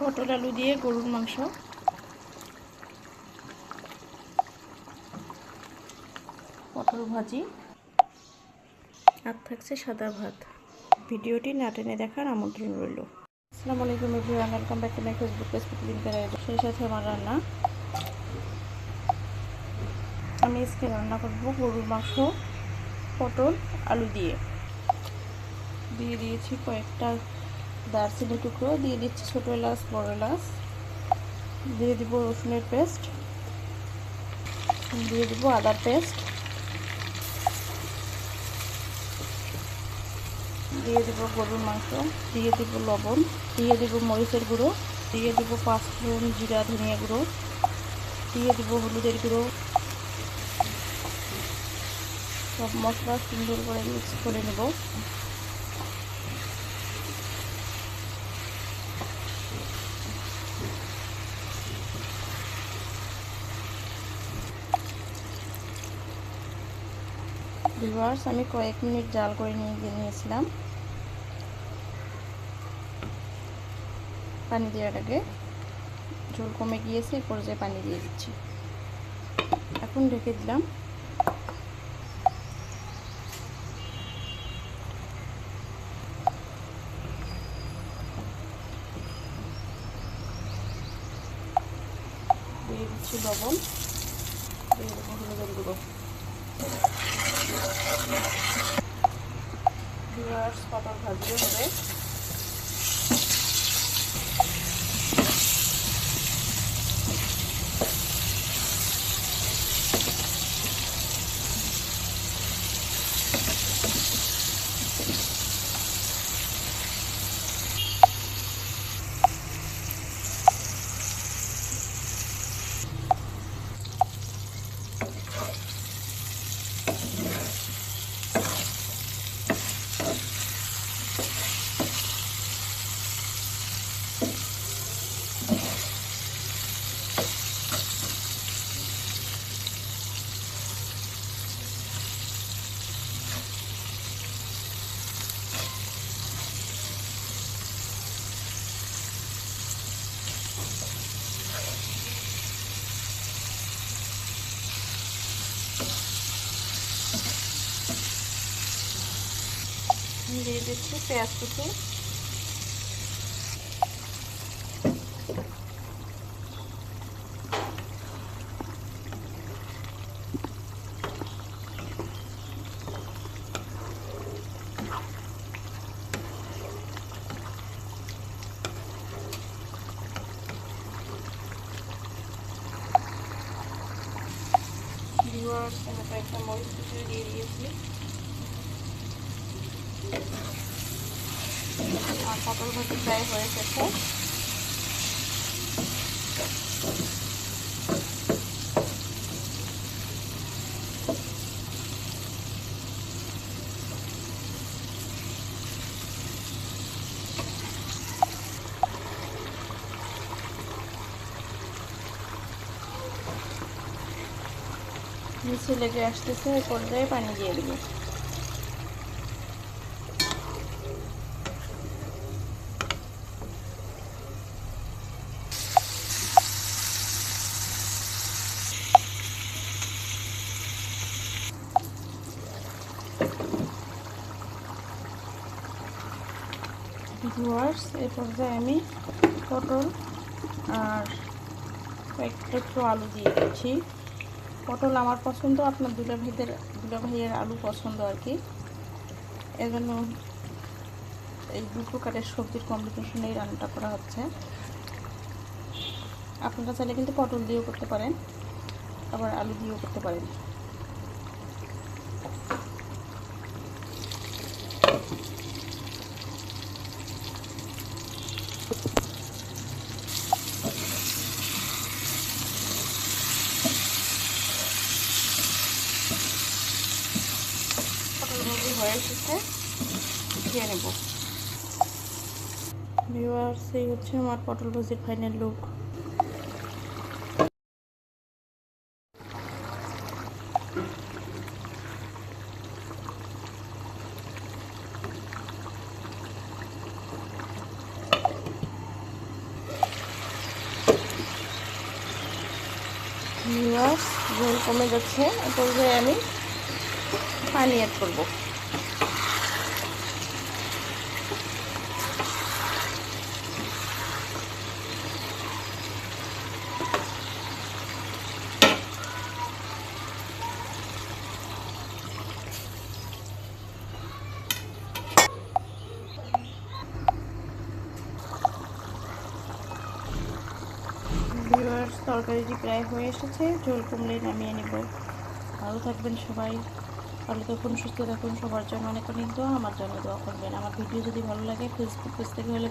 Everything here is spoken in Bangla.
পটল আলু দিয়ে গরুর মাংস। পটল ভাজি। আর থাকছে সাদা ভাত। ভিডিওটি না টেনে দেখার আমন্ত্রণ রইল। আসসালামু আলাইকুম everyone welcome back to my Facebook page প্রতিদিন করে সেই সাথে আমার রান্না। আমি আজকে রান্না করব গরুর মাংস পটল আলু দিয়ে। দিয়ে দিয়েছি কয়েকটা দারচিনি টুকরো, দিয়ে দিচ্ছি ছোটো এলাচ, বড় এলাচ। দিয়ে দিব রসুনের পেস্ট। দিয়ে দিব আদার পেস্ট। দিয়ে দিব গরুর মাংস। দিয়ে দিব লবণ। দিয়ে দিব মরিচের গুঁড়ো। দিয়ে দিব পাঁচফোড়ন জিরা, ধনিয়া গুঁড়ো। দিয়ে দিব হলুদের গুঁড়ো। সব মশলা সুন্দর করে মিক্স করে নেব। ভিউয়ার্স, আমি কয়েক মিনিট জাল করে নিয়ে নিয়েছিলাম। পানি দেওয়ার আগে ঝোল কমে গিয়েছে এই পর্যায়ে পানি দিয়ে দিচ্ছি। এখন ঢেকে দিলাম। দিয়ে দিচ্ছি লবণ। দিয়ে দেবো ভিউয়ার্স পটল ভাজলে হবে। দিয়ে দিচ্ছি পেঁয়াজ কুচি ভিউয়ার্স আমি কয়েকটা মরিচ কুচি দিয়ে দিয়েছি আর পটল ভাজি প্রায় হয়ে গেছে। নিচে লেগে আসতেছে পর্যায়ে পানি দিয়ে দেবো। ভিউয়ার্স এই পর্যায়ে আমি পটল আর কয়েকটা একটু আলু দিয়ে দিচ্ছি। পটল আমার পছন্দ, আপনার দুলা ভাইদের দুলা ভাইয়ের আলু পছন্দ আর কি। এজন্য এই দু প্রকারের সবজির কম্বিনেশনে এই রান্নাটা করা হচ্ছে। আপনারা চাইলে কিন্তু পটল দিয়েও করতে পারেন, আবার আলু দিয়েও করতে পারেন। ফুলকপি হয়ে এসেছে। খেয়ে নেব। ভিউয়ার্স এই হচ্ছে আমার পটল ভুজির ফাইনাল লুক ভিউয়ার্স ঝোল কমে যাচ্ছে। এরপর আমি পানি অ্যাড করব। তরকারিটি প্রায় হয়ে এসেছে। ঝোল কমলে নামিয়ে নেব। ভালো থাকবেন সবাই। ভালো তখন সুস্থ থাকুন, সবার জন্য অনেক অনেক দোয়া, আমার জন্য দোয়া করবেন। আমার ভিডিও যদি ভালো লাগে ফেসবুক পেজ থেকে হলে